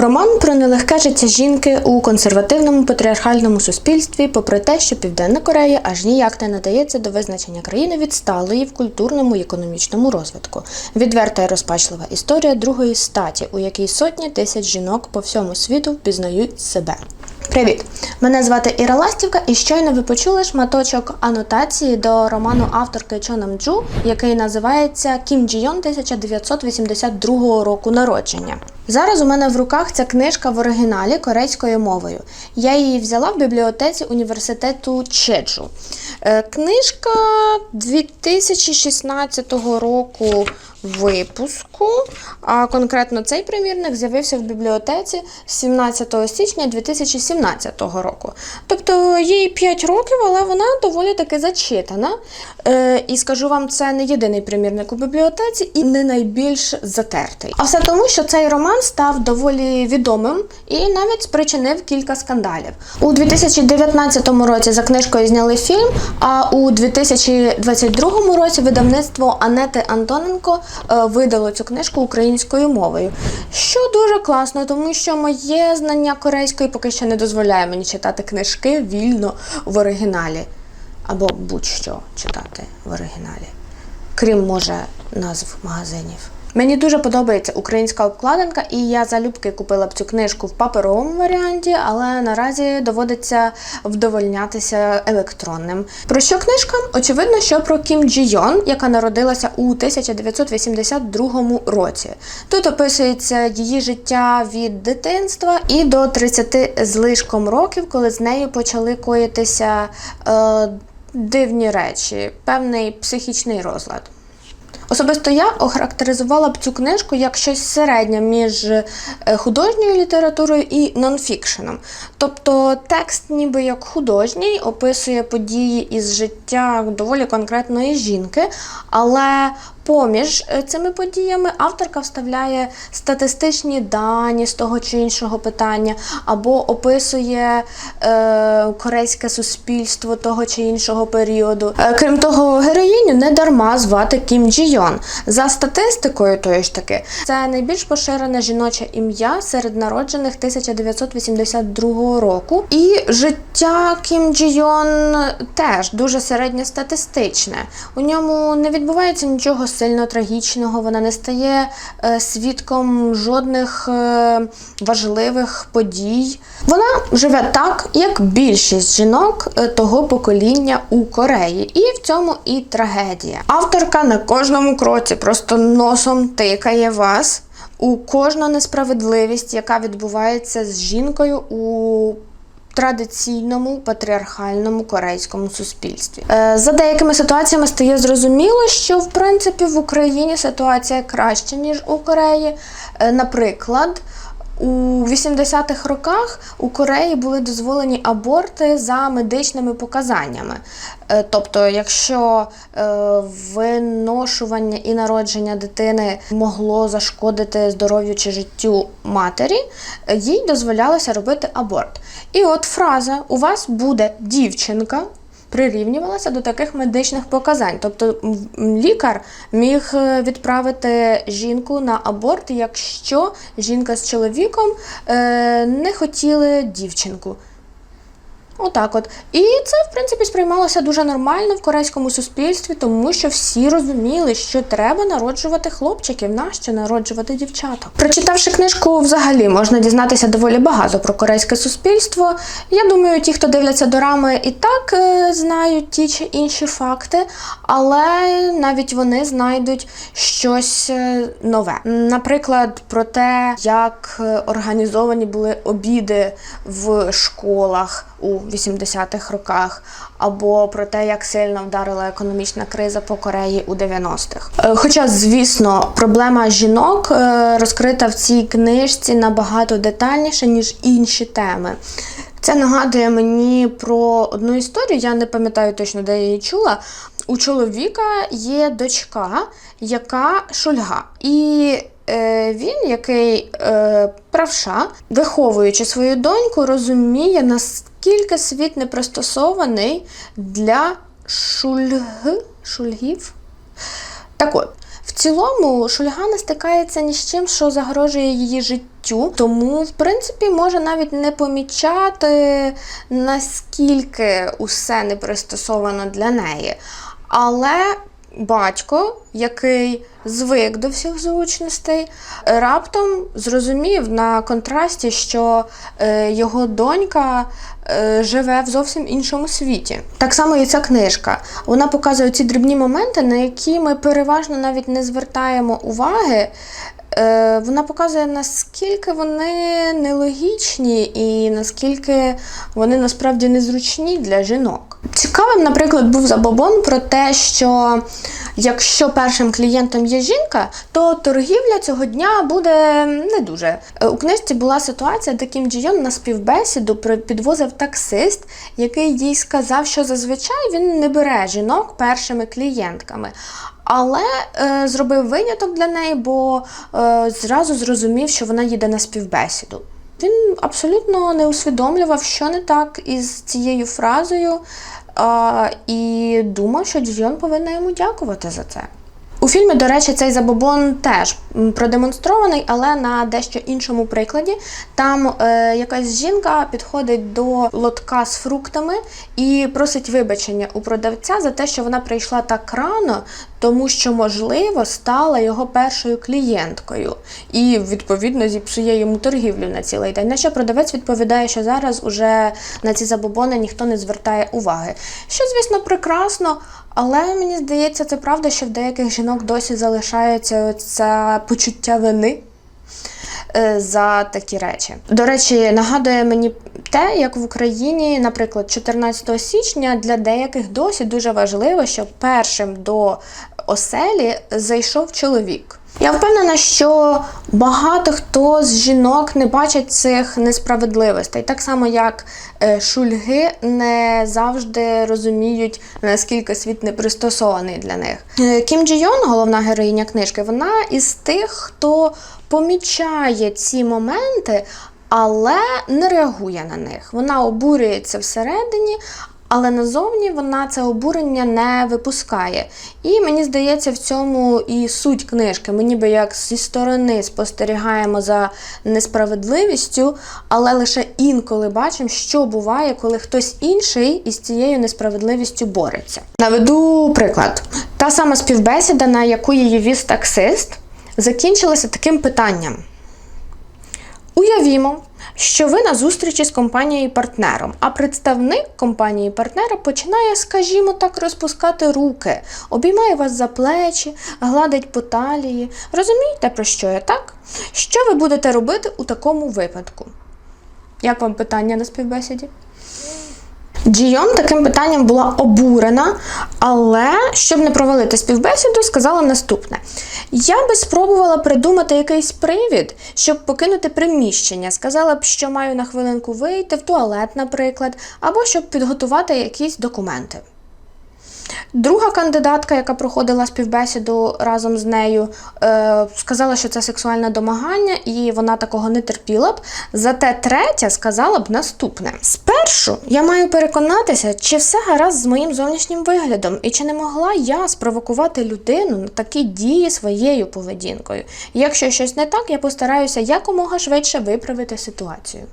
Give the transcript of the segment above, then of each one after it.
Роман про нелегке життя жінки у консервативному патріархальному суспільстві, попри те, що Південна Корея аж ніяк не надається до визначення країни відсталої в культурному і економічному розвитку. Відверта і розпачлива історія другої статі, у якій сотні тисяч жінок по всьому світу впізнають себе. Привіт! Мене звати Іра Ластівка, і щойно ви почули шматочок анотації до роману авторки Чо Намджу, який називається Кім Джі Йон 1982 року народження. Зараз у мене в руках ця книжка в оригіналі корейською мовою. Я її взяла в бібліотеці університету Чеджу. Е, Книжка 2016 року випуску, а конкретно цей примірник з'явився в бібліотеці 17 січня 2017 року. Тобто їй 5 років, але вона доволі таки зачитана. Е, і скажу вам, це не єдиний примірник у бібліотеці і не найбільш затертий. А все тому, що цей роман став доволі відомим і навіть спричинив кілька скандалів. У 2019 році за книжкою зняли фільм, а у 2022 році видавництво Анети Антоненко видало цю книжку українською мовою. Що дуже класно, тому що моє знання корейської поки що не дозволяє мені читати книжки вільно в оригіналі. Або будь-що читати в оригіналі. Крім, може, назв магазинів. Мені дуже подобається українська обкладинка, і я залюбки купила б цю книжку в паперовому варіанті, але наразі доводиться вдовольнятися електронним. Про що книжка? Очевидно, що про Кім Джі Йон, яка народилася у 1982 році. Тут описується її життя від дитинства і до 30 злишком років, коли з нею почали коїтися е, дивні речі, певний психічний розлад. Особисто я охарактеризувала б цю книжку як щось середнє між е, художньою літературою і нонфікшеном. Тобто текст, ніби як художній, описує події із життя доволі конкретної жінки, але поміж е, цими подіями авторка вставляє статистичні дані з того чи іншого питання, або описує е, корейське суспільство того чи іншого періоду. Е, крім того, героїню не дарма звати Кім Джі Йон. За статистикою, тої ж таки, це найбільш поширене жіноче ім'я серед народжених 1982 року. І життя Кім Джі Йон теж дуже середньостатистичне. У ньому не відбувається нічого сильно трагічного, вона не стає е, свідком жодних е, важливих подій. Вона живе так, як більшість жінок е, того покоління у Кореї. І в цьому і трагедія. Авторка на кожному кроці просто носом тикає вас у кожну несправедливість, яка відбувається з жінкою у традиційному патріархальному корейському суспільстві. Е, За деякими ситуаціями стає зрозуміло, що в принципі в Україні ситуація краща, ніж у Кореї. Е, Наприклад, у 80-х роках у Кореї були дозволені аборти за медичними показаннями. Е, Тобто, якщо е, виношування і народження дитини могло зашкодити здоров'ю чи життю матері, е, їй дозволялося робити аборт. І от фраза У вас буде дівчинка. Прирівнювалася до таких медичних показань. Тобто лікар міг е, відправити жінку на аборт, якщо жінка з чоловіком е, не хотіли дівчинку. Отак от. І це, в принципі, сприймалося дуже нормально в корейському суспільстві, тому що всі розуміли, що треба народжувати хлопчиків, нащо народжувати дівчаток. Прочитавши книжку, взагалі можна дізнатися доволі багато про корейське суспільство. Я думаю, ті, хто дивляться дорами, і так е, знають ті чи інші факти, але навіть вони знайдуть щось е, нове. Наприклад, про те, як е, організовані були обіди в школах у 80-х роках, або про те, як сильно вдарила економічна криза по Кореї у 90-х. Е, Хоча, звісно, проблема жінок е, розкрита в цій книжці набагато детальніше, ніж інші теми. Це нагадує мені про одну історію, я не пам'ятаю точно, де я її чула. У чоловіка є дочка, яка шульга. І е, він, який е, правша, виховуючи свою доньку, розуміє, наскільки світ не пристосований для шульг, шульгів. Так от, в цілому Шульга не стикається ні з чим, що загрожує її життю, тому, в принципі, може навіть не помічати, наскільки усе не пристосовано для неї. Але батько, який звик до всіх зручностей, раптом зрозумів на контрасті, що е, його донька е, живе в зовсім іншому світі. Так само і ця книжка. Вона показує ці дрібні моменти, на які ми переважно навіть не звертаємо уваги. Е, Вона показує, наскільки вони нелогічні і наскільки вони насправді незручні для жінок. Цікавим, наприклад, був забобон про те, що якщо першим клієнтом є жінка, то торгівля цього дня буде не дуже. Е, У книжці була ситуація, де Кім Джійон на співбесіду підвозив таксист, який їй сказав, що зазвичай він не бере жінок першими клієнтками. Але е, зробив виняток для неї, бо е, зразу зрозумів, що вона їде на співбесіду. Він абсолютно не усвідомлював, що не так із цією фразою, е, і думав, що Джійон повинна йому дякувати за це. Фільмі, до речі, цей забобон теж продемонстрований, але на дещо іншому прикладі. Там е, якась жінка підходить до лотка з фруктами і просить вибачення у продавця за те, що вона прийшла так рано, тому що, можливо, стала його першою клієнткою. І, відповідно, зіпсує йому торгівлю на цілий день. На що продавець відповідає, що зараз уже на ці забобони ніхто не звертає уваги. Що, звісно, прекрасно. Але мені здається, це правда, що в деяких жінок досі залишається це почуття вини е, за такі речі. До речі, нагадує мені те, як в Україні, наприклад, 14 січня для деяких досі дуже важливо, щоб першим до оселі зайшов чоловік. Я впевнена, що багато хто з жінок не бачить цих несправедливостей, так само як е, шульги не завжди розуміють, наскільки світ не пристосований для них. Е, Кім Джі Йон, головна героїня книжки, вона із тих, хто помічає ці моменти, але не реагує на них. Вона обурюється всередині, але назовні вона це обурення не випускає. І мені здається, в цьому і суть книжки. Ми ніби як зі сторони спостерігаємо за несправедливістю, але лише інколи бачимо, що буває, коли хтось інший із цією несправедливістю бореться. Наведу приклад. Та сама співбесіда, на яку її віз таксист, закінчилася таким питанням. Уявімо, що ви на зустрічі з компанією партнером, а представник компанії партнера починає, скажімо так, розпускати руки, обіймає вас за плечі, гладить по талії. Розумієте, про що я так? Що ви будете робити у такому випадку? Як вам питання на співбесіді? Джійон таким питанням була обурена, але щоб не провалити співбесіду, сказала наступне: я би спробувала придумати якийсь привід, щоб покинути приміщення. Сказала б, що маю на хвилинку вийти в туалет, наприклад, або щоб підготувати якісь документи. Друга кандидатка, яка проходила співбесіду разом з нею, е, сказала, що це сексуальне домагання, і вона такого не терпіла б. Зате третя сказала б наступне: спершу я маю переконатися, чи все гаразд з моїм зовнішнім виглядом, і чи не могла я спровокувати людину на такі дії своєю поведінкою. Якщо щось не так, я постараюся якомога швидше виправити ситуацію.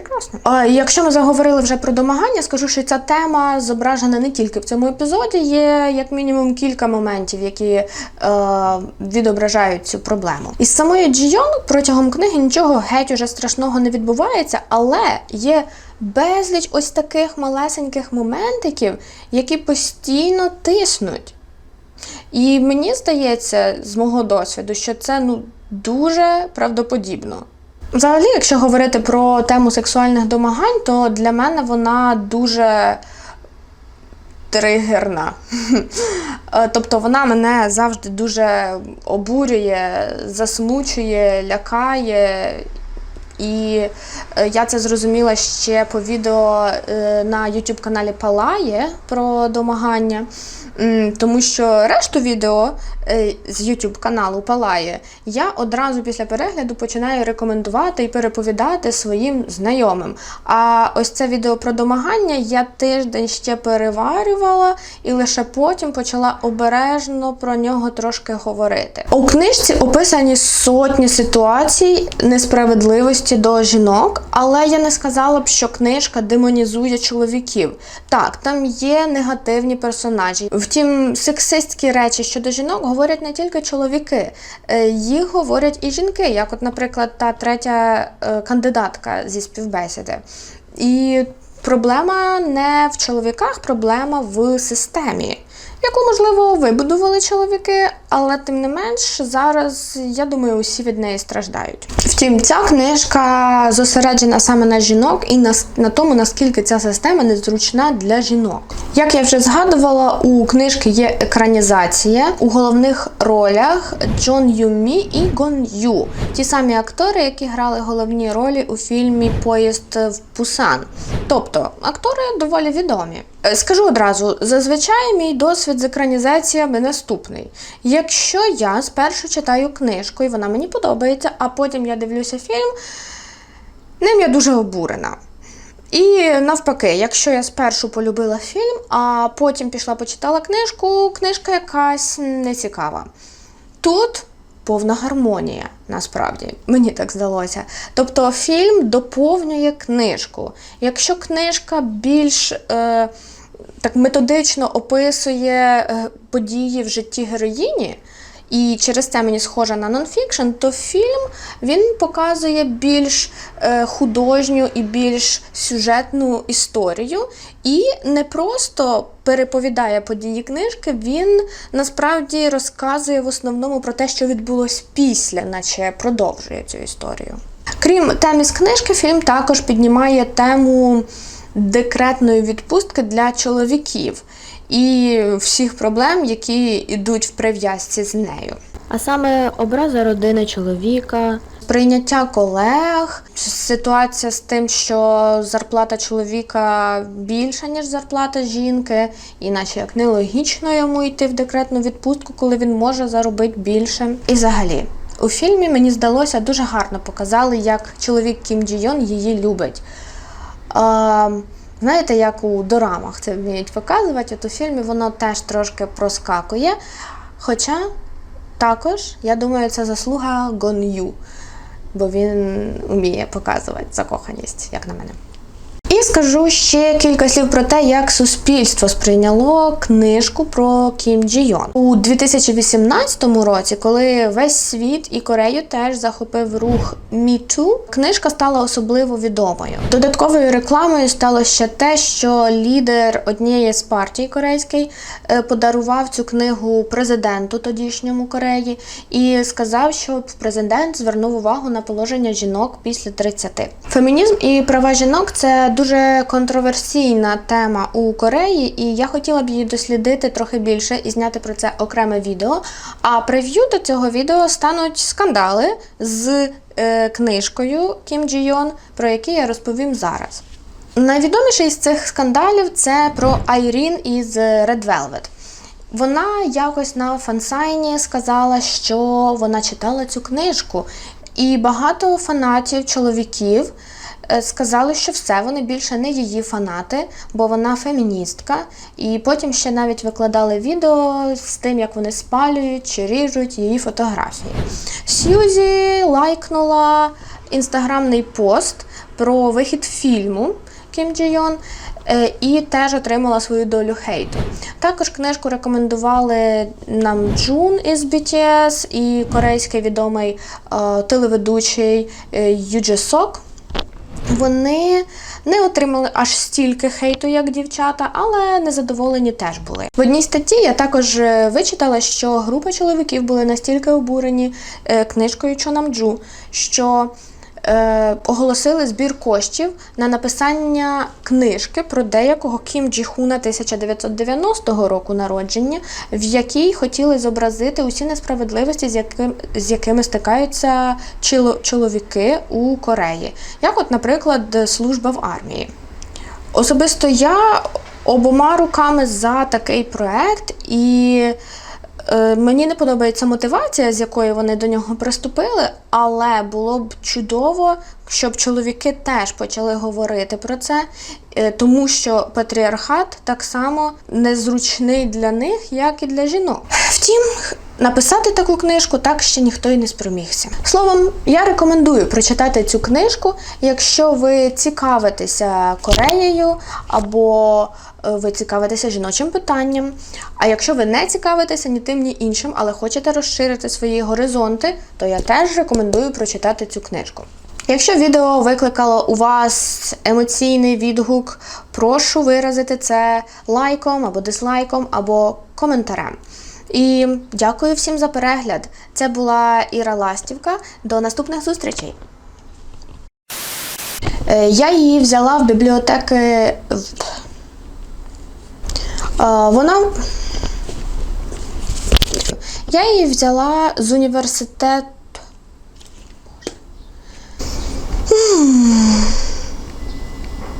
Прекрасно. А якщо ми заговорили вже про домагання, скажу, що ця тема зображена не тільки в цьому епізоді. Є як мінімум кілька моментів, які е, відображають цю проблему. Із самою Джійон протягом книги нічого геть уже страшного не відбувається, але є безліч ось таких малесеньких моментиків, які постійно тиснуть. І мені здається, з мого досвіду, що це ну дуже правдоподібно. Взагалі, якщо говорити про тему сексуальних домагань, то для мене вона дуже тригерна. Е, Тобто вона мене завжди дуже обурює, засмучує, лякає. І е, я це зрозуміла ще по відео е, на YouTube каналі Палає про домагання. Тому що решту відео з YouTube каналу Палає, я одразу після перегляду починаю рекомендувати і переповідати своїм знайомим. А ось це відео про домагання я тиждень ще переварювала і лише потім почала обережно про нього трошки говорити. У книжці описані сотні ситуацій несправедливості до жінок, але я не сказала б, що книжка демонізує чоловіків. Так, там є негативні персонажі. Втім, сексистські речі щодо жінок говорять не тільки чоловіки, е, їх говорять і жінки, як, от, наприклад, та третя е, кандидатка зі співбесіди. І проблема не в чоловіках, проблема в системі. Яку, можливо, вибудували чоловіки, але тим не менш зараз, я думаю, усі від неї страждають. Втім, ця книжка зосереджена саме на жінок і на, на тому, наскільки ця система незручна для жінок. Як я вже згадувала, у книжки є екранізація у головних ролях Джон Юмі і Гон Ю, ті самі актори, які грали головні ролі у фільмі Поїзд в Пусан. Тобто актори доволі відомі. Е, Скажу одразу, зазвичай мій досвід з екранізаціями наступний. Якщо я спершу читаю книжку і вона мені подобається, а потім я дивлюся фільм, ним я дуже обурена. І навпаки, якщо я спершу полюбила фільм, а потім пішла почитала книжку, книжка якась нецікава. Тут повна гармонія, насправді, мені так здалося. Тобто фільм доповнює книжку. Якщо книжка більш е, так методично описує е, події в житті героїні, і через це мені схожа на нонфікшн, то фільм він показує більш е, художню і більш сюжетну історію, і не просто переповідає події книжки, він насправді розказує в основному про те, що відбулось після, наче продовжує цю історію. Крім теми з книжки, фільм також піднімає тему декретної відпустки для чоловіків і всіх проблем, які йдуть в прив'язці з нею. А саме образа родини чоловіка, Прийняття колег, ситуація з тим, що зарплата чоловіка більша, ніж зарплата жінки, іначе як нелогічно йому йти в декретну відпустку, коли він може заробити більше. І взагалі, у фільмі мені здалося дуже гарно показали, як чоловік Кім Джі Йон її любить. Знаєте, як у дорамах це вміють показувати, от у фільмі воно теж трошки проскакує. Хоча також, я думаю, це заслуга Гон Ю, бо він вміє показувати закоханість, як на мене. І скажу ще кілька слів про те, як суспільство сприйняло книжку про Кім Джі Йон. У 2018 році, коли весь світ і Корею теж захопив рух Too, книжка стала особливо відомою. Додатковою рекламою стало ще те, що лідер однієї з партій корейської е, подарував цю книгу президенту тодішньому Кореї і сказав, щоб президент звернув увагу на положення жінок після 30. Фемінізм і права жінок це дуже контроверсійна тема у Кореї, і я хотіла б її дослідити трохи більше і зняти про це окреме відео. А прев'ю до цього відео стануть скандали з е, книжкою Кім Джі Йон, про які я розповім зараз. Найвідоміший з цих скандалів це про Айрін із Red Velvet. Вона якось на фансайні сказала, що вона читала цю книжку, і багато фанатів чоловіків сказали, що все, вони більше не її фанати, бо вона феміністка. І потім ще навіть викладали відео з тим, як вони спалюють чи ріжуть її фотографії. Сьюзі лайкнула інстаграмний пост про вихід фільму Кім Джі Йон е, і теж отримала свою долю хейту. Також книжку рекомендували нам Джун із BTS і корейський відомий е, телеведучий е, Юджи Сок. Вони не отримали аж стільки хейту, як дівчата, але незадоволені теж були. В одній статті я також е, вичитала, що група чоловіків були настільки обурені е, книжкою Чонамджу, що е, оголосили збір коштів на написання книжки про деякого Кім Джі Хуна 1990 року народження, в якій хотіли зобразити усі несправедливості, з, яким, з якими стикаються чоло- чоловіки у Кореї. Як, от, наприклад, служба в армії. Особисто я обома руками за такий проект і Мені не подобається мотивація, з якої вони до нього приступили, але було б чудово, щоб чоловіки теж почали говорити про це, е, тому що патріархат так само незручний для них, як і для жінок. Втім, написати таку книжку так ще ніхто й не спромігся. Словом, я рекомендую прочитати цю книжку, якщо ви цікавитеся Кореєю або е, ви цікавитеся жіночим питанням. А якщо ви не цікавитеся ні тим, ні іншим, але хочете розширити свої горизонти, то я теж рекомендую прочитати цю книжку. Якщо відео викликало у вас емоційний відгук, прошу виразити це лайком або дизлайком, або коментарем. І дякую всім за перегляд. Це була Іра Ластівка. До наступних зустрічей. Е, Я її взяла в бібліотеки. Вона. Я її взяла з університету.